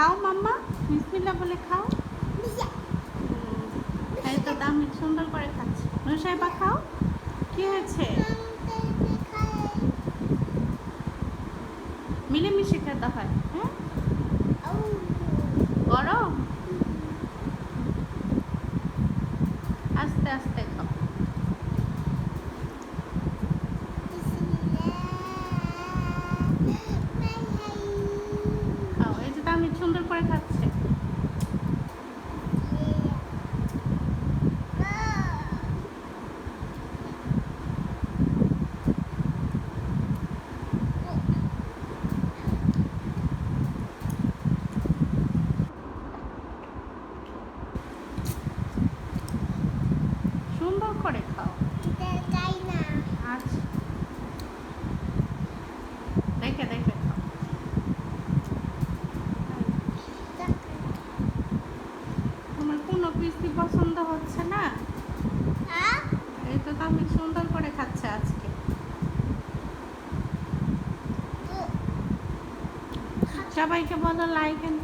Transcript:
খাও মাম্মা বিসমিল্লা বলে খাও। তাই তো দামি সুন্দর করে খাচ্ছে। নুসাইবা খাও। কি হয়েছে? মিলেমিশে খেতে হয় হ্যাঁ গরম আস্তে আস্তে খাও খাও এই যে দামি সুন্দর করে খাচ্ছে সুন্দর করে খাও। আচ্ছা। পছন্দ হচ্ছে না? এই তো আমি সুন্দর করে খাচ্ছে আজকে। সবাইকে বলো লাইক এন্ড